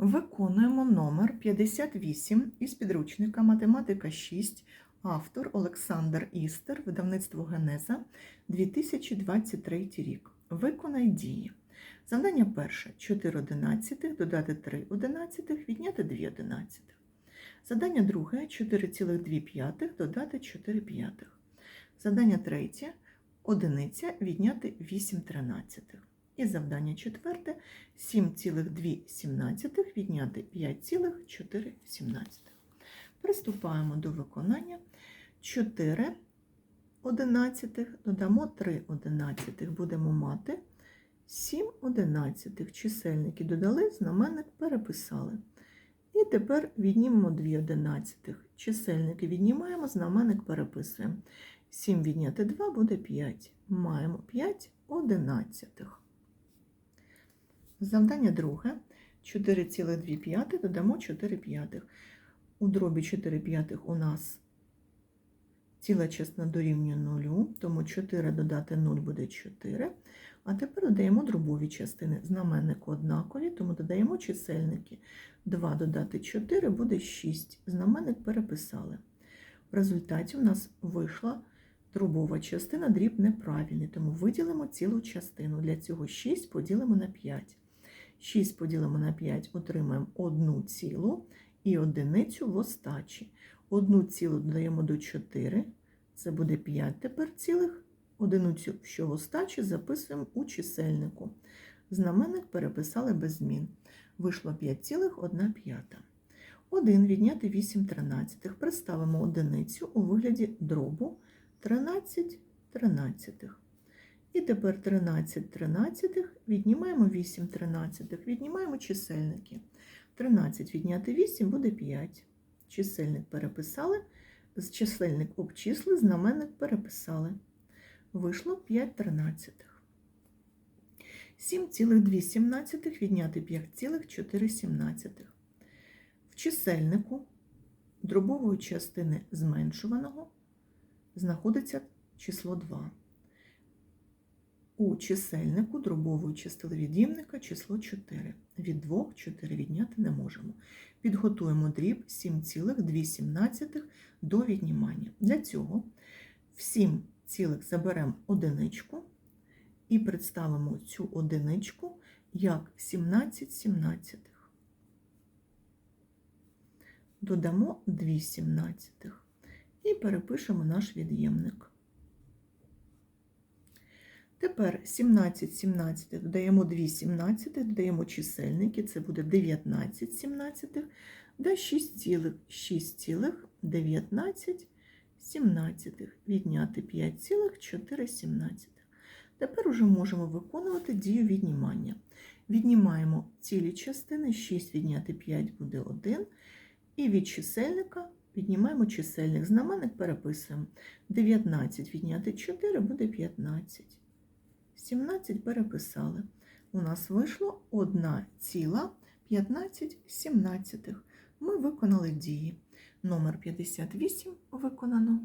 Виконуємо номер 58 із підручника Математика 6, автор Олександр Істер, видавництво Генеза, 2023 рік. Виконай дії. Завдання перше 4 одинадцятих, додати 3 одинадцятих, відняти 2 одинадцятих. Завдання друге 4,2 п'ятих, додати 4 п'ятих. Завдання третє одиниця відняти 8 тринадцятих. І завдання четверте 7,2 відняти 5,4. Приступаємо до виконання 4 одинадцятих, додамо 3 одинадцятих, будемо мати 7 одинадцятих. Чисельники додали, знаменник переписали. І тепер віднімемо 2 одинадцятих. Чисельники віднімаємо, знаменник переписуємо. 7 відняти 2 буде 5. Маємо 5 одинадцятих. Завдання друге. 4,2 додамо 4 п'ятих. У дробі 4 п'ятих у нас ціла частина дорівнює 0, тому 4 додати 0 буде 4. А тепер додаємо дробові частини. Знаменник однакові, тому додаємо чисельники. 2 додати 4 буде 6. Знаменник переписали. В результаті у нас вийшла дробова частина, дріб неправильний, тому виділимо цілу частину. Для цього 6 поділимо на 5. 6 поділимо на 5, отримаємо 1 цілу і одиницю в остачі. 1 цілу додаємо до 4, це буде 5 тепер цілих. Одиницю, що в остачі, записуємо у чисельнику. Знаменник переписали без змін. Вийшло 5,1 п'ята. 1 відняти 8 тринадцятих. Представимо одиницю у вигляді дробу 13 тринадцятих. І тепер 13 тринадцятих, віднімаємо 8 тринадцятих, віднімаємо чисельники. 13 відняти 8 буде 5. Чисельник переписали, чисельник обчисли, знаменник переписали. Вийшло 5 тринадцятих. 7,2 відняти 5,4. В чисельнику дробової частини зменшуваного знаходиться число 2 у чисельнику дробової частини від'ємника число 4. Від 2 4 відняти не можемо. Підготуємо дріб 7,2 до віднімання. Для цього в 7 цілих заберемо одиничку і представимо цю одиничку як 17 сімнадцятих. Додамо 2 сімнадцятих і перепишемо наш від'ємник. Тепер 17 17 додаємо 2 17, додаємо чисельники, це буде 19 17, да 6,6,19 17, відняти 5,4 Тепер уже можемо виконувати дію віднімання. Віднімаємо цілі частини, 6 відняти 5 буде 1, і від чисельника віднімаємо чисельник. Знаменник переписуємо. 19 відняти 4 буде 15. 17 переписали. У нас вийшло 1,15. Ми виконали дії. Номер 58 виконано.